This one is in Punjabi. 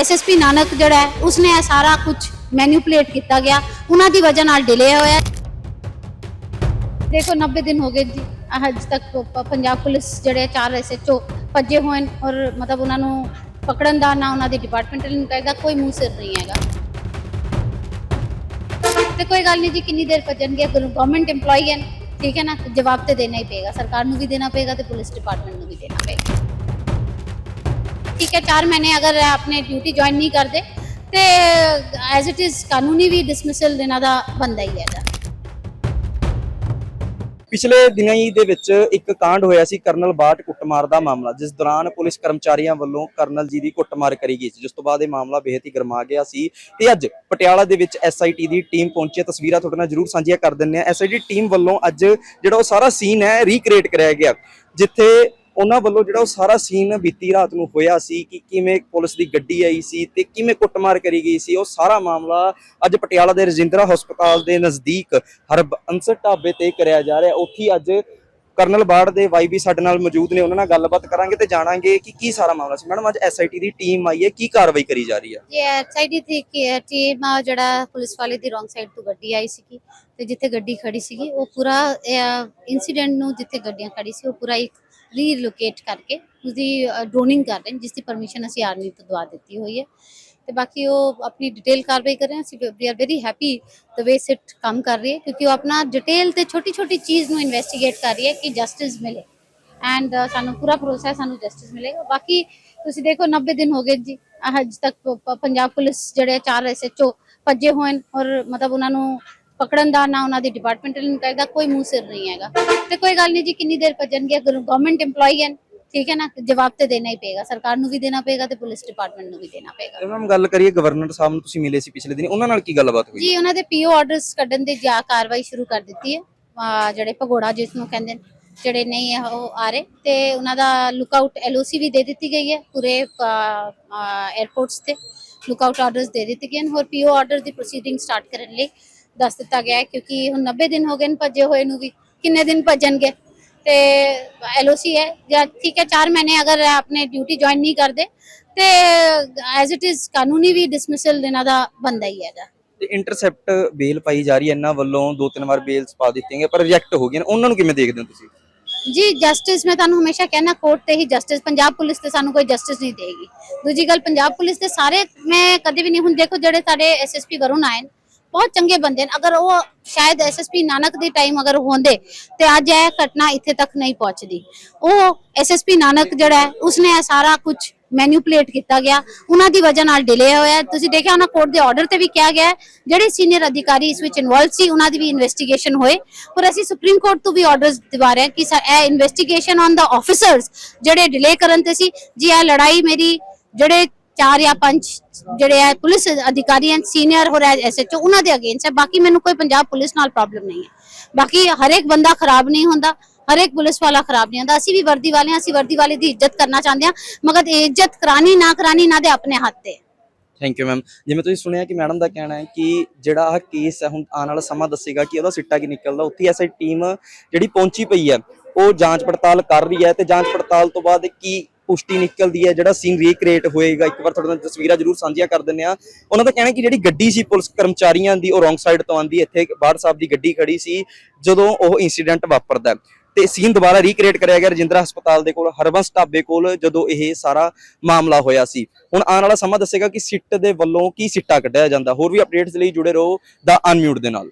ਐਸਐਸਪੀ ਨਾਨਕ ਜਿਹੜਾ ਹੈ, ਉਸਨੇ ਇਹ ਸਾਰਾ ਕੁਝ ਮੈਨੂਪੂਲੇਟ ਕੀਤਾ ਗਿਆ। ਉਹਨਾਂ ਦੀ ਵਜ੍ਹਾ ਨਾਲ ਡਿਲੇ ਹੋਇਆ। ਦੇਖੋ 90 ਦਿਨ ਹੋ ਗਏ ਜੀ ਅੱਜ ਤੱਕ ਪ- ਪੰਜਾਬ ਪੁਲਿਸ ਜਿਹੜੇ ਚਾਰ ਐਸਐਚਓ ਭੱਜੇ ਹੋਏ ਔਰ ਮਤਲਬ ਉਹਨਾਂ ਨੂੰ ਪਕੜਨ ਦਾ ਨਾ ਉਹਨਾਂ ਦੀ ਡਿਪਾਰਟਮੈਂਟਲ ਇਨਕੁਆਇਰੀ ਦਾ ਕੋਈ ਮੂੰਹ ਸਿਰ ਨਹੀਂ ਹੈਗਾ। ਤੇ ਕੋਈ ਗੱਲ ਨਹੀਂ ਜੀ, ਕਿੰਨੀ ਦੇਰ ਭੱਜਣਗੇ? ਗਵਰਨਮੈਂਟ EMPLOYE ਹੈ ਠੀਕ ਹੈ ਨਾ? ਜਵਾਬ ਤੇ ਦੇਣਾ ਹੀ ਪਏਗਾ। ਸਰਕਾਰ ਨੂੰ ਵੀ ਦੇਣਾ ਪਏਗਾ ਤੇ ਪੁਲਿਸ ਡਿਪਾਰਟਮੈਂਟ ਨੂੰ ਵੀ ਦੇਣਾ ਪਏਗਾ। ਠੀਕ ਹੈ 4 ਮਹੀਨੇ ਅਗਰ ਇਹ ਆਪਣੇ ਡਿਊਟੀ ਜੁਆਇਨ ਨਹੀਂ ਤੇ ਐਜ਼ ਇਟ ਇਜ਼ ਕਾਨੂੰਨੀ ਵੀ ਡਿਸਮਿਸਲ ਇਹਨਾਂ ਦਾ ਬੰਦਾ ਹੀ ਹੈਗਾ। ਪਿਛਲੇ ਦਿਨਾਂ ਹੀ ਦੇ ਵਿੱਚ ਇੱਕ ਕਾਂਡ ਹੋਇਆ ਸੀ ਕਰਨਲ ਬਾਟ ਕੁੱਟਮਾਰ ਦਾ ਮਾਮਲਾ, ਜਿਸ ਦੌਰਾਨ ਪੁਲਿਸ ਕਰਮਚਾਰੀਆਂ ਵੱਲੋਂ ਕਰਨਲ ਜੀ ਦੀ ਕੁੱਟਮਾਰ ਕਰੀ ਗਈ ਸੀ, ਜਿਸ ਤੋਂ ਬਾਅਦ ਇਹ ਮਾਮਲਾ ਬੇਹੱਦ ਹੀ ਗਰਮਾ ਗਿਆ ਸੀ। ਤੇ ਅੱਜ ਪਟਿਆਲਾ ਦੇ ਵਿੱਚ ਐਸਆਈਟੀ ਦੀ ਟੀਮ ਪਹੁੰਚੀ ਹੈ, ਤਸਵੀਰਾਂ ਤੁਹਾਡੇ ਨਾਲ ਜਰੂਰ ਸਾਂਝੀਆਂ ਕਰ ਦਿੰਨੇ ਆ ਐਸਆਈਟੀ ਟੀਮ ਵੱਲੋਂ ਅੱਜ ਜਿਹੜਾ ਉਹ ਸਾਰਾ ਸੀਨ ਹੈ ਰੀਕ੍ਰੀਏਟ ਕਰਿਆ ਗਿਆ, ਜਿੱਥੇ ਉਹਨਾਂ ਵੱਲੋਂ ਜਿਹੜਾ ਉਹ ਸਾਰਾ ਸੀਨ ਬੀਤੀ ਰਾਤ ਨੂੰ ਹੋਇਆ ਸੀ ਕਿ ਕਿਵੇਂ ਪੁਲਿਸ ਦੀ ਗੱਡੀ ਆਈ ਸੀ ਤੇ ਕਿਵੇਂ ਕੁੱਟਮਾਰ ਕਰੀ ਗਈ ਸੀ, ਉਹ ਸਾਰਾ ਮਾਮਲਾ ਅੱਜ ਪਟਿਆਲਾ ਦੇ ਰਜਿੰਦਰਾ ਹਸਪਤਾਲ ਦੇ ਨਜ਼ਦੀਕ ਹਰਬ ਅੰਸਰ ਢਾਬੇ ਤੇ ਕਰਿਆ ਜਾ ਰਿਹਾ। ਉੱਥੇ ਅੱਜ ਕਰਨਲ ਬਾੜ ਦੇ ਵਾਈ ਸਾਡੇ ਨਾਲ ਮੌਜੂਦ ਨੇ, ਉਹਨਾਂ ਨਾਲ ਗੱਲਬਾਤ ਕਰਾਂਗੇ ਤੇ ਜਾਣਾਂਗੇ ਕਿ ਕੀ ਸਾਰਾ ਮਾਮਲਾ ਸੀ। ਮੈਡਮ, ਅੱਜ ਐਸਆਈਟੀ ਦੀ ਟੀਮ ਆਈ ਹੈ, ਕੀ ਕਾਰਵਾਈ ਕਰੀ ਜਾ ਰਹੀ ਹੈ? ਇਹ ਐਸਆਈਡੀ ਦੀ ਟੀਮ ਆ, ਜਿਹੜਾ ਪੁਲਿਸ ਵਾਲੇ ਦੀ ਰੋਂਗ ਸਾਈਡ ਤੋਂ ਗੱਡੀ ਆਈ ਸੀਗੀ ਤੇ ਜਿੱਥੇ ਗੱਡੀ ਖੜੀ ਸੀਗੀ, ਉਹ ਪੂਰਾ ਇਨਸੀਡੈਂਟ ਨੂੰ ਜਿੱਥੇ ਗੱਡੀਆਂ ਖੜੀ ਸੀ, ਉਹ ਪੂਰਾ ਇੱਕ ਰੀਲੋਕੇਟ ਕਰਕੇ ਉਸਦੀ ਡਰੋਨਿੰਗ ਕਰ ਰਹੇ ਜਿਸ ਦੀ ਪਰਮਿਸ਼ਨ ਅਸੀਂ ਆਰਮੀ ਤੋਂ ਦਵਾ ਦਿੱਤੀ ਹੋਈ ਹੈ। ਤੇ ਬਾਕੀ ਉਹ ਆਪਣੀ ਡਿਟੇਲ ਕਾਰਵਾਈ ਕਰ ਰਹੇ ਹਨ ਅਸੀਂ we are very happy the way SIT ਕੰਮ ਕਰ ਰਹੀ ਹੈ, ਕਿਉਂਕਿ ਉਹ ਆਪਣਾ ਡਿਟੇਲ ਤੇ ਛੋਟੀ ਛੋਟੀ ਚੀਜ਼ ਨੂੰ ਇਨਵੈਸਟੀਗੇਟ ਕਰ ਰਹੀ ਹੈ ਕਿ ਜਸਟਿਸ ਮਿਲੇ। ਐਂਡ ਸਾਨੂੰ ਪੂਰਾ ਭਰੋਸਾ ਸਾਨੂੰ ਜਸਟਿਸ ਮਿਲੇਗਾ। ਬਾਕੀ ਤੁਸੀਂ ਦੇਖੋ 90 ਦਿਨ ਹੋ ਗਏ ਜੀ। ਅੱਜ ਤੱਕ ਪੰਜਾਬ ਪੁਲਿਸ ਜਿਹੜੇ ਚਾਰ ਐਸਐਚਓ ਭੱਜੇ ਹੋਏ ਨੇ ਔਰ ਮਤਲਬ ਉਹਨਾਂ ਨੂੰ ਪਕੜਨ ਦਾ ਨਾ ਉਹਨਾਂ ਦੀ ਡਿਪਾਰਟਮੈਂਟਲ ਇਨਕੁਆਇਰੀ ਦਾ ਕੋਈ ਮੂੰਹ ਸਿਰ ਨਹੀਂ ਹੈਗਾ। ਤੇ ਕੋਈ ਗੱਲ ਨਹੀਂ ਜੀ, ਕਿੰਨੀ ਦੇਰ ਭੱਜਣਗੇ? ਗਵਰਨਮੈਂਟ EMPLOYE ਹੈ ਠੀਕ ਹੈ ਨਾ? ਜਵਾਬ ਤੇ ਦੇਣਾ ਹੀ ਪਏਗਾ। ਸਰਕਾਰ ਨੂੰ ਵੀ ਦੇਣਾ ਪਏਗਾ ਤੇ ਪੁਲਿਸ ਡਿਪਾਰਟਮੈਂਟ ਨੂੰ ਵੀ ਦੇਣਾ ਪਏਗਾ। ਮੈਮ ਗੱਲ ਕਰੀਏ ਗਵਰਨਰ ਸਾਹਿਬ ਨੂੰ ਤੁਸੀਂ ਮਿਲੇ ਸੀ ਪਿਛਲੇ ਦਿਨ ਉਹਨਾਂ ਨਾਲ ਕੀ ਗੱਲਬਾਤ ਹੋਈ? ਜੀ ਉਹਨਾਂ ਦੇ ਪੀਓ ਆਰਡਰਸ ਕੱਢਣ ਦੀ ਜਾ ਕਾਰਵਾਈ ਸ਼ੁਰੂ ਕਰ ਦਿੱਤੀ ਹੈ। ਅਹ ਜਿਹੜੇ ਭਗੋੜਾ ਜਿਸ ਨੂੰ ਕਹਿੰਦੇ ਨੇ ਜਿਹੜੇ ਨਹੀਂ ਹੈ ਉਹ ਆ ਰਹੇ। ਤੇ ਉਹਨਾਂ ਦਾ ਲੁੱਕਆਊਟ ਐਲਓਸੀ ਵੀ ਦੇ ਦਿੱਤੀ ਗਈ ਹੈ ਪੂਰੇ 에ਅਰਪੋਰਟਸ ਤੇ। ਲੁੱਕਆਊਟ ਆਰਡਰਸ ਦੇ ਦਿੱਤੇ ਗਏ ਨੇ। ਹੋਰ ਪੀਓ ਆਰਡਰ ਦੀ ਪ੍ਰੋਸੀਡਿੰਗ ਸਟਾਰਟ ਕਰਨ ਲਈ ਦੱਸ ਦਿੱਤਾ ਗਿਆ ਹੈ ਕਿਉਂਕਿ ਹੁਣ 90 ਦਿਨ ਹੋ ਗਏ ਨੇ ਭੱਜੇ ਹੋਏ ਨੂੰ ਵੀ। ਕਿੰਨੇ ਦਿਨ ਭੱਜਣਗੇ? ਤੇ ਐਲਓਸੀ ਹੈ। ਜਾਂ ਠੀਕ ਹੈ 4 ਮਹੀਨੇ ਅਗਰ ਆਪਣੇ ਡਿਊਟੀ ਜੁਆਇਨ ਨਹੀਂ ਕਰਦੇ ਤੇ ਐਜ਼ ਇਟ ਇਜ਼ ਕਾਨੂੰਨੀ ਵੀ ਡਿਸਮਿਸਲ ਇਹਨਾਂ ਦਾ ਬੰਦਾ ਹੀ ਹੈਗਾ। ਤੇ ਇੰਟਰਸੈਪਟ ਬੇਲ ਪਾਈ ਜਾ ਰਹੀ ਹੈ ਇਹਨਾਂ ਵੱਲੋਂ ਦੋ ਤਿੰਨ ਵਾਰ ਬੇਲਸ ਪਾ ਦਿੱਤੀਆਂ ਪਰ ਰਿਜੈਕਟ ਹੋ ਗਈਆਂ ਉਹਨਾਂ ਨੂੰ ਕਿਵੇਂ ਦੇਖਦੇ ਹੋ ਤੁਸੀਂ? ਜੀ ਜਸਟਿਸ ਮੈਂ ਤੁਹਾਨੂੰ ਹਮੇਸ਼ਾ ਕਹਿਣਾ ਕੋਰਟ ਤੇ ਹੀ ਜਸਟਿਸ ਪੰਜਾਬ ਪੁਲਿਸ ਤੇ ਸਾਨੂੰ ਕੋਈ ਜਸਟਿਸ ਨਹੀਂ ਦੇਗੀ। ਦੂਜੀ ਗੱਲ ਪੰਜਾਬ ਪੁਲਿਸ ਦੇ ਸਾਰੇ ਮੈਂ ਕਦੇ ਵੀ ਨਹੀਂ ਹੁਣ ਦੇਖੋ ਜਿਹੜੇ ਸਾਡੇ ਐਸਐਸਪੀ ਵਰੁਣ ਆਏ ਬਹੁਤ ਚੰਗੇ ਬੰਦੇ ਨੇ। ਅਗਰ ਉਹ ਸ਼ਾਇਦ ਐਸਐਸਪੀ ਨਾਨਕ ਦੇ ਟਾਈਮ ਅਗਰ ਹੁੰਦੇ, ਤੇ ਅੱਜ ਇਹ ਘਟਨਾ ਇੱਥੇ ਤੱਕ ਨਹੀਂ ਪਹੁੰਚਦੀ। ਉਹ ਐਸਐਸਪੀ ਨਾਨਕ ਜਿਹੜਾ ਹੈ, ਉਸਨੇ ਇਹ ਸਾਰਾ ਕੁਝ ਮੈਨੂਪੂਲੇਟ ਕੀਤਾ ਗਿਆ। ਉਹਨਾਂ ਦੀ ਵਜ੍ਹਾ ਨਾਲ ਡਿਲੇ ਹੋਇਆ। ਤੁਸੀਂ ਦੇਖਿਆ ਹੋਣਾ ਕੋਰਟ ਦੇ ਆਰਡਰ ਤੇ ਵੀ ਕਿਹਾ ਗਿਆ ਜਿਹੜੇ ਸੀਨੀਅਰ ਅਧਿਕਾਰੀ ਇਸ ਵਿੱਚ ਇਨਵੋਲਵ ਸੀ, ਉਹਨਾਂ ਦੀ ਵੀ ਇਨਵੈਸਟੀਗੇਸ਼ਨ ਹੋਏ। ਪਰ ਅਸੀਂ ਸੁਪਰੀਮ ਕੋਰਟ ਤੋਂ ਵੀ ਆਰਡਰਸ ਦਿਵਾ ਰਹੇ ਹਾਂ ਕਿ ਸਾ- ਇਹ ਇਨਵੈਸਟੀਗੇਸ਼ਨ ਔਨ ਦਾ ਆਫੀਸਰਸ ਜਿਹੜੇ ਡਿਲੇ ਕਰਨ ਤੇ ਸੀ, ਜੀ, ਇਹ ਲੜਾਈ ਮੇਰੀ ਜਿਹੜੇ ਚਾਰ ਜਾਂ ਪੰਜ ਜਿਹੜੇ ਹੈ ਪੁਲਿਸ ਅਧਿਕਾਰੀ ਹਨ ਸੀਨੀਅਰ ਹੋ ਰਿਹਾ ਐਸਐਚਓ ਉਹਨਾਂ ਦੇ ਅਗੇਂਸਟ ਹੈ। ਬਾਕੀ ਮੈਨੂੰ ਕੋਈ ਪੰਜਾਬ ਪੁਲਿਸ ਨਾਲ ਪ੍ਰੋਬਲਮ ਨਹੀਂ ਹੈ। ਬਾਕੀ ਹਰੇਕ ਬੰਦਾ ਖਰਾਬ ਨਹੀਂ ਹੁੰਦਾ, ਹਰੇਕ ਪੁਲਿਸ ਵਾਲਾ ਖਰਾਬ ਨਹੀਂ ਹੁੰਦਾ। ਅਸੀਂ ਵੀ ਵਰਦੀ ਵਾਲੇ ਹਾਂ, ਅਸੀਂ ਵਰਦੀ ਵਾਲੇ ਦੀ ਇੱਜ਼ਤ ਕਰਨਾ ਚਾਹੁੰਦੇ ਹਾਂ, ਮਗਰ ਇਹ ਇੱਜ਼ਤ ਕਰਾਣੀ ਨਾ ਕਰਾਣੀ ਇਹਨਾਂ ਦੇ ਆਪਣੇ ਹੱਥ ਤੇ ਹੈ। ਥੈਂਕ ਯੂ ਮੈਮ ਜਿਵੇਂ ਤੁਸੀਂ ਸੁਣਿਆ ਕਿ ਮੈਡਮ ਦਾ ਕਹਿਣਾ ਹੈ ਕਿ ਜਿਹੜਾ ਆਹ ਕੇਸ ਹੈ, ਹੁਣ ਆਉਣ ਵਾਲਾ ਸਮਾਂ ਦੱਸੇਗਾ ਕਿ ਉਹਦਾ ਸਿੱਟਾ ਕੀ ਨਿਕਲਦਾ। ਉੱਥੇ ਐਸਆਈ ਟੀਮ ਜਿਹੜੀ ਪਹੁੰਚੀ ਪਈ ਹੈ, ਉਹ ਜਾਂਚ ਪੜਤਾਲ ਕਰ ਰਹੀ ਹੈ ਤੇ ਜਾਂਚ ਪੜਤਾਲ ਤੋਂ ਬਾਅਦ ਕੀ ਪੁਸ਼ਟੀ ਨਿਕਲਦੀ ਹੈ, ਜਿਹੜਾ ਸੀਨ ਰੀਕ੍ਰੀਏਟ ਹੋਏਗਾ, ਇੱਕ ਵਾਰ ਤੁਹਾਡੇ ਨਾਲ ਤਸਵੀਰਾਂ ਜ਼ਰੂਰ ਸਾਂਝੀਆਂ ਕਰ ਦਿੰਦੇ ਆ ਉਹਨਾਂ ਦਾ ਕਹਿਣਾ ਕਿ ਜਿਹੜੀ ਗੱਡੀ ਸੀ, ਪੁਲਿਸ ਕਰਮਚਾਰੀਆਂ ਦੀ, ਉਹ ਰੋਂਗ ਸਾਈਡ ਤੋਂ ਆਂਦੀ ਇੱਥੇ ਬਾੜ ਸਾਹਿਬ ਦੀ ਗੱਡੀ ਖੜੀ ਸੀ, ਜਦੋਂ ਉਹ ਇਨਸੀਡੈਂਟ ਵਾਪਰਦਾ ਤੇ ਸੀਨ ਦੁਬਾਰਾ ਰੀਕ੍ਰੀਏਟ ਕਰਿਆ ਗਿਆ ਰਜਿੰਦਰਾ ਹਸਪਤਾਲ ਦੇ ਕੋਲ, ਹਰਬੰਸ ਢਾਬੇ ਕੋਲ, ਜਦੋਂ ਇਹ ਸਾਰਾ ਮਾਮਲਾ ਹੋਇਆ ਸੀ। ਹੁਣ ਆਉਣ ਵਾਲਾ ਸਮਾਂ ਦੱਸੇਗਾ ਕਿ ਸਿੱਟ ਦੇ ਵੱਲੋਂ ਕੀ ਸਿੱਟਾ ਕੱਢਿਆ ਜਾਂਦਾ। ਹੋਰ ਵੀ ਅਪਡੇਟਸ ਲਈ ਜੁੜੇ ਰਹੋ, ਦਾ ਅਨਮਿਊਟ ਦੇ ਨਾਲ।